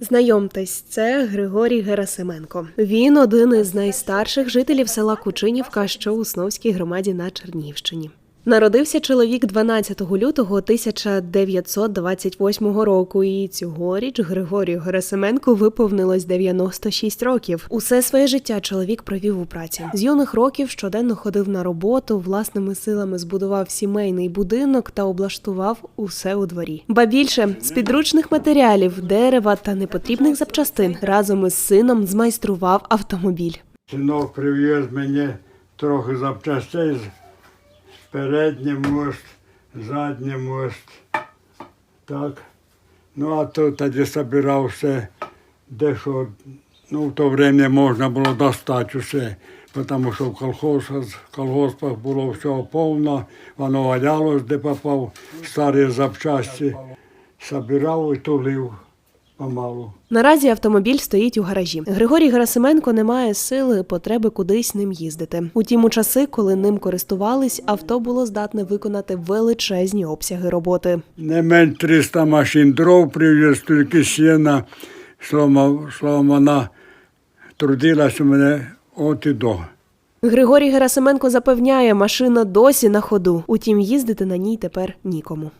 Знайомтесь, це Григорій Герасименко. Він один із найстарших жителів села Кучинівка, що у Сновській громаді на Чернігівщині. Народився чоловік 12 лютого 1928 року, і цьогоріч Григорію Герасименку виповнилось 96 років. Усе своє життя чоловік провів у праці. З юних років щоденно ходив на роботу, власними силами збудував сімейний будинок та облаштував усе у дворі. Ба більше з підручних матеріалів, дерева та непотрібних запчастин разом із сином змайстрував автомобіль. Синок привіз мені трохи запчастей. Передній мост, задній мост. Так. Ну, а то тоді збирав все, дещо, ну, в то время можна було достати все, тому що в колхозах, в колгоспах було всього повно, воно валялось, де попав, старі запчасті. Збирав і тулив помалу. Наразі автомобіль стоїть у гаражі. Григорій Герасименко не має сили потреби кудись ним їздити. Утім, у часи, коли ним користувались, авто було здатне виконати величезні обсяги роботи. Не менш 300 машин дров привіз, тільки сіна, слома, сломана, трудилась у мене от і до. Григорій Герасименко запевняє, машина досі на ходу. Утім, їздити на ній тепер нікому.